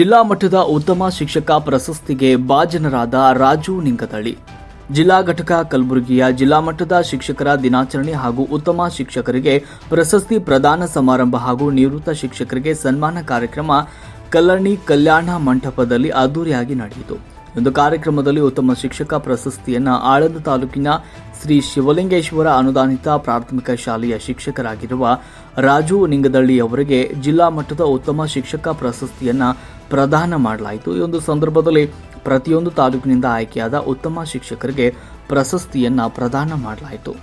ಜಿಲ್ಲಾ ಮಟ್ಟದ ಉತ್ತಮ ಶಿಕ್ಷಕ ಪ್ರಶಸ್ತಿಗೆ ಭಾಜನರಾದ ರಾಜು ನಿಂಗತಳ್ಳಿ. ಜಿಲ್ಲಾ ಘಟಕ ಕಲಬುರಗಿಯ ಜಿಲ್ಲಾ ಮಟ್ಟದ ಶಿಕ್ಷಕರ ದಿನಾಚರಣೆ ಹಾಗೂ ಉತ್ತಮ ಶಿಕ್ಷಕರಿಗೆ ಪ್ರಶಸ್ತಿ ಪ್ರದಾನ ಸಮಾರಂಭ ಹಾಗೂ ನಿವೃತ್ತ ಶಿಕ್ಷಕರಿಗೆ ಸನ್ಮಾನ ಕಾರ್ಯಕ್ರಮ ಕಲ್ಲಣಿ ಕಲ್ಯಾಣ ಮಂಟಪದಲ್ಲಿ ಅದ್ದೂರಿಯಾಗಿ ನಡೆಯಿತು. ಒಂದು ಕಾರ್ಯಕ್ರಮದಲ್ಲಿ ಉತ್ತಮ ಶಿಕ್ಷಕ ಪ್ರಶಸ್ತಿಯನ್ನ ಆಳಂದ ತಾಲೂಕಿನ ಶ್ರೀ ಶಿವಲಿಂಗೇಶ್ವರ ಅನುದಾನಿತ ಪ್ರಾಥಮಿಕ ಶಾಲೆಯ ಶಿಕ್ಷಕರಾಗಿರುವ ರಾಜು ನಿಂಗದಳ್ಳಿ ಅವರಿಗೆ ಜಿಲ್ಲಾ ಮಟ್ಟದ ಉತ್ತಮ ಶಿಕ್ಷಕ ಪ್ರಶಸ್ತಿಯನ್ನ ಪ್ರದಾನ ಮಾಡಲಾಯಿತು. ಈ ಒಂದು ಸಂದರ್ಭದಲ್ಲಿ ಪ್ರತಿಯೊಂದು ತಾಲೂಕಿನಿಂದ ಆಯ್ಕೆಯಾದ ಉತ್ತಮ ಶಿಕ್ಷಕರಿಗೆ ಪ್ರಶಸ್ತಿಯನ್ನ ಪ್ರದಾನ ಮಾಡಲಾಯಿತು.